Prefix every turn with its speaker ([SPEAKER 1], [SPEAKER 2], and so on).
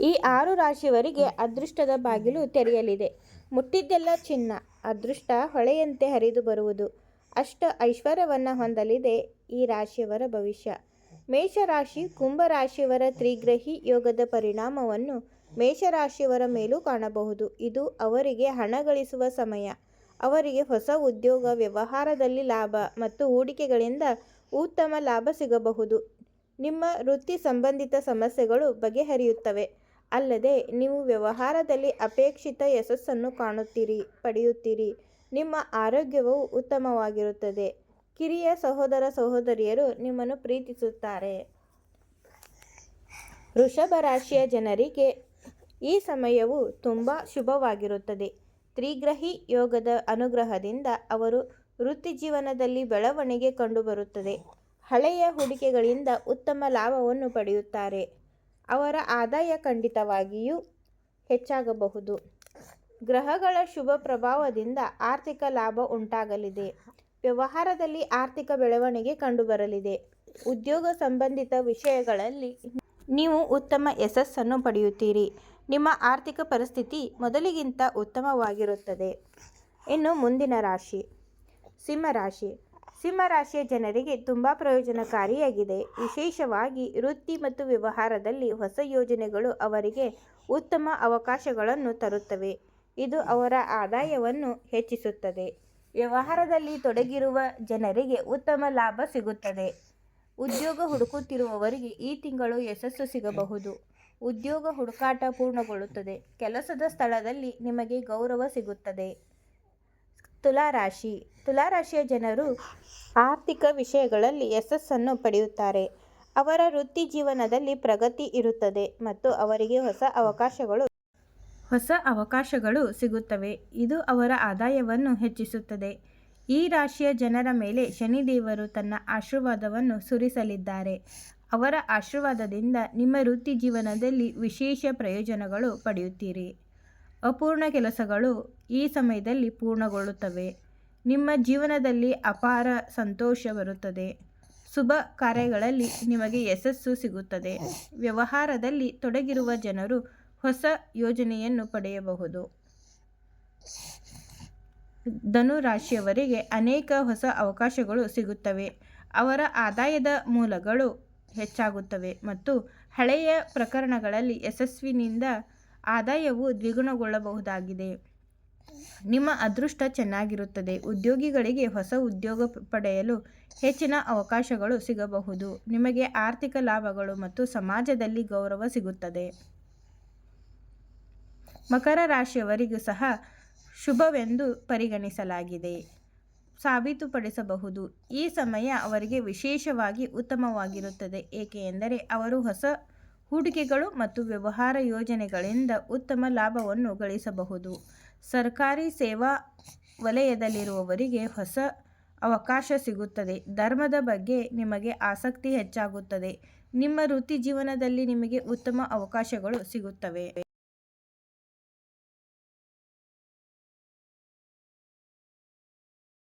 [SPEAKER 1] ಈ ಆರು ರಾಶಿಯವರಿಗೆ ಅದೃಷ್ಟದ ಬಾಗಿಲು ತೆರೆಯಲಿದೆ. ಮುಟ್ಟಿದ್ದೆಲ್ಲ ಚಿನ್ನ, ಅದೃಷ್ಟ ಹೊಳೆಯಂತೆ ಹರಿದು ಬರುವುದು. ಅಷ್ಟ ಐಶ್ವರ್ಯವನ್ನು ಹೊಂದಲಿದೆ ಈ ರಾಶಿಯವರ ಭವಿಷ್ಯ. ಮೇಷರಾಶಿ, ಕುಂಭರಾಶಿಯವರ ತ್ರಿಗ್ರಹಿ ಯೋಗದ ಪರಿಣಾಮವನ್ನು ಮೇಷರಾಶಿಯವರ ಮೇಲೂ ಕಾಣಬಹುದು. ಇದು ಅವರಿಗೆ ಹಣ ಗಳಿಸುವ ಸಮಯ. ಅವರಿಗೆ ಹೊಸ ಉದ್ಯೋಗ, ವ್ಯವಹಾರದಲ್ಲಿ ಲಾಭ ಮತ್ತು ಹೂಡಿಕೆಗಳಿಂದ ಉತ್ತಮ ಲಾಭ ಸಿಗಬಹುದು. ನಿಮ್ಮ ವೃತ್ತಿ ಸಂಬಂಧಿತ ಸಮಸ್ಯೆಗಳು ಬಗೆಹರಿಯುತ್ತವೆ. ಅಲ್ಲದೆ ನೀವು ವ್ಯವಹಾರದಲ್ಲಿ ಅಪೇಕ್ಷಿತ ಯಶಸ್ಸನ್ನು ಕಾಣುತ್ತೀರಿ, ಪಡೆಯುತ್ತೀರಿ. ನಿಮ್ಮ ಆರೋಗ್ಯವು ಉತ್ತಮವಾಗಿರುತ್ತದೆ. ಕಿರಿಯ ಸಹೋದರ ಸಹೋದರಿಯರು ನಿಮ್ಮನ್ನು ಪ್ರೀತಿಸುತ್ತಾರೆ. ವೃಷಭ ರಾಶಿಯ ಜನರಿಗೆ ಈ ಸಮಯವು ತುಂಬ ಶುಭವಾಗಿರುತ್ತದೆ. ತ್ರಿಗ್ರಹಿ ಯೋಗದ ಅನುಗ್ರಹದಿಂದ ಅವರು ವೃತ್ತಿಜೀವನದಲ್ಲಿ ಬೆಳವಣಿಗೆ ಕಂಡುಬರುತ್ತದೆ. ಹಳೆಯ ಹೂಡಿಕೆಗಳಿಂದ ಉತ್ತಮ ಲಾಭವನ್ನು ಪಡೆಯುತ್ತಾರೆ. ಅವರ ಆದಾಯ ಖಂಡಿತವಾಗಿಯೂ ಹೆಚ್ಚಾಗಬಹುದು. ಗ್ರಹಗಳ ಶುಭ ಪ್ರಭಾವದಿಂದ ಆರ್ಥಿಕ ಲಾಭ ಉಂಟಾಗಲಿದೆ. ವ್ಯವಹಾರದಲ್ಲಿ ಆರ್ಥಿಕ ಬೆಳವಣಿಗೆ ಕಂಡುಬರಲಿದೆ. ಉದ್ಯೋಗ ಸಂಬಂಧಿತ ವಿಷಯಗಳಲ್ಲಿ ನೀವು ಉತ್ತಮ ಯಶಸ್ಸನ್ನು ಪಡೆಯುತ್ತೀರಿ. ನಿಮ್ಮ ಆರ್ಥಿಕ ಪರಿಸ್ಥಿತಿ ಮೊದಲಿಗಿಂತ ಉತ್ತಮವಾಗಿರುತ್ತದೆ. ಇನ್ನು ಮುಂದಿನ ರಾಶಿ. ಸಿಂಹರಾಶಿ ಸಿಂಹರಾಶಿಯ ಜನರಿಗೆ ತುಂಬ ಪ್ರಯೋಜನಕಾರಿಯಾಗಿದೆ. ವಿಶೇಷವಾಗಿ ವೃತ್ತಿ ಮತ್ತು ವ್ಯವಹಾರದಲ್ಲಿ ಹೊಸ ಯೋಜನೆಗಳು ಅವರಿಗೆ ಉತ್ತಮ ಅವಕಾಶಗಳನ್ನು ತರುತ್ತವೆ. ಇದು ಅವರ ಆದಾಯವನ್ನು ಹೆಚ್ಚಿಸುತ್ತದೆ. ವ್ಯವಹಾರದಲ್ಲಿ ತೊಡಗಿರುವ ಜನರಿಗೆ ಉತ್ತಮ ಲಾಭ ಸಿಗುತ್ತದೆ. ಉದ್ಯೋಗ ಹುಡುಕುತ್ತಿರುವವರಿಗೆ ಈ ತಿಂಗಳು ಯಶಸ್ಸು ಸಿಗಬಹುದು. ಉದ್ಯೋಗ ಹುಡುಕಾಟ ಪೂರ್ಣಗೊಳ್ಳುತ್ತದೆ. ಕೆಲಸದ ಸ್ಥಳದಲ್ಲಿ ನಿಮಗೆ ಗೌರವ ಸಿಗುತ್ತದೆ. ತುಲಾರಾಶಿ. ತುಲಾರಾಶಿಯ ಜನರು ಆರ್ಥಿಕ ವಿಷಯಗಳಲ್ಲಿ ಯಶಸ್ಸನ್ನು ಪಡೆಯುತ್ತಾರೆ. ಅವರ ವೃತ್ತಿ ಜೀವನದಲ್ಲಿ ಪ್ರಗತಿ ಇರುತ್ತದೆ ಮತ್ತು ಅವರಿಗೆ ಹೊಸ ಅವಕಾಶಗಳು ಹೊಸ ಅವಕಾಶಗಳು ಸಿಗುತ್ತವೆ. ಇದು ಅವರ ಆದಾಯವನ್ನು ಹೆಚ್ಚಿಸುತ್ತದೆ. ಈ ರಾಶಿಯ ಜನರ ಮೇಲೆ ಶನಿದೇವರು ತನ್ನ ಆಶೀರ್ವಾದವನ್ನು ಸುರಿಸಲಿದ್ದಾರೆ. ಅವರ ಆಶೀರ್ವಾದದಿಂದ ನಿಮ್ಮ ವೃತ್ತಿ ಜೀವನದಲ್ಲಿ ವಿಶೇಷ ಪ್ರಯೋಜನಗಳು ಪಡೆಯುತ್ತೀರಿ. ಅಪೂರ್ಣ ಕೆಲಸಗಳು ಈ ಸಮಯದಲ್ಲಿ ಪೂರ್ಣಗೊಳ್ಳುತ್ತವೆ. ನಿಮ್ಮ ಜೀವನದಲ್ಲಿ ಅಪಾರ ಸಂತೋಷ ಬರುತ್ತದೆ. ಶುಭ ಕಾರ್ಯಗಳಲ್ಲಿ ನಿಮಗೆ ಯಶಸ್ಸು ಸಿಗುತ್ತದೆ. ವ್ಯವಹಾರದಲ್ಲಿ ತೊಡಗಿರುವ ಜನರು ಹೊಸ ಯೋಜನೆಯನ್ನು ಪಡೆಯಬಹುದು. ಧನು ರಾಶಿಯವರಿಗೆ ಅನೇಕ ಹೊಸ ಅವಕಾಶಗಳು ಸಿಗುತ್ತವೆ. ಅವರ ಆದಾಯದ ಮೂಲಗಳು ಹೆಚ್ಚಾಗುತ್ತವೆ ಮತ್ತು ಹಳೆಯ ಪ್ರಕರಣಗಳಲ್ಲಿ ಯಶಸ್ವಿನಿಂದ ಆದಾಯವು ದ್ವಿಗುಣಗೊಳ್ಳಬಹುದಾಗಿದೆ. ನಿಮ್ಮ ಅದೃಷ್ಟ ಚೆನ್ನಾಗಿರುತ್ತದೆ. ಉದ್ಯೋಗಿಗಳಿಗೆ ಹೊಸ ಉದ್ಯೋಗ ಪಡೆಯಲು ಹೆಚ್ಚಿನ ಅವಕಾಶಗಳು ಸಿಗಬಹುದು. ನಿಮಗೆ ಆರ್ಥಿಕ ಲಾಭಗಳು ಮತ್ತು ಸಮಾಜದಲ್ಲಿ ಗೌರವ ಸಿಗುತ್ತದೆ. ಮಕರ ರಾಶಿಯವರಿಗೂ ಸಹ ಶುಭವೆಂದು ಪರಿಗಣಿಸಲಾಗಿದೆ. ಸಾಬೀತುಪಡಿಸಬಹುದು. ಈ ಸಮಯ ಅವರಿಗೆ ವಿಶೇಷವಾಗಿ ಉತ್ತಮವಾಗಿರುತ್ತದೆ. ಏಕೆಂದರೆ ಅವರು ಹೊಸ ಹೂಡಿಕೆಗಳು ಮತ್ತು ವ್ಯವಹಾರ ಯೋಜನೆಗಳಿಂದ ಉತ್ತಮ ಲಾಭವನ್ನು ಗಳಿಸಬಹುದು. ಸರ್ಕಾರಿ ಸೇವಾ ವಲಯದಲ್ಲಿರುವವರಿಗೆ ಹೊಸ ಅವಕಾಶ ಸಿಗುತ್ತದೆ. ಧರ್ಮದ ಬಗ್ಗೆ ನಿಮಗೆ ಆಸಕ್ತಿ ಹೆಚ್ಚಾಗುತ್ತದೆ. ನಿಮ್ಮ ವೃತ್ತಿ ಜೀವನದಲ್ಲಿ ನಿಮಗೆ ಉತ್ತಮ ಅವಕಾಶಗಳು ಸಿಗುತ್ತವೆ.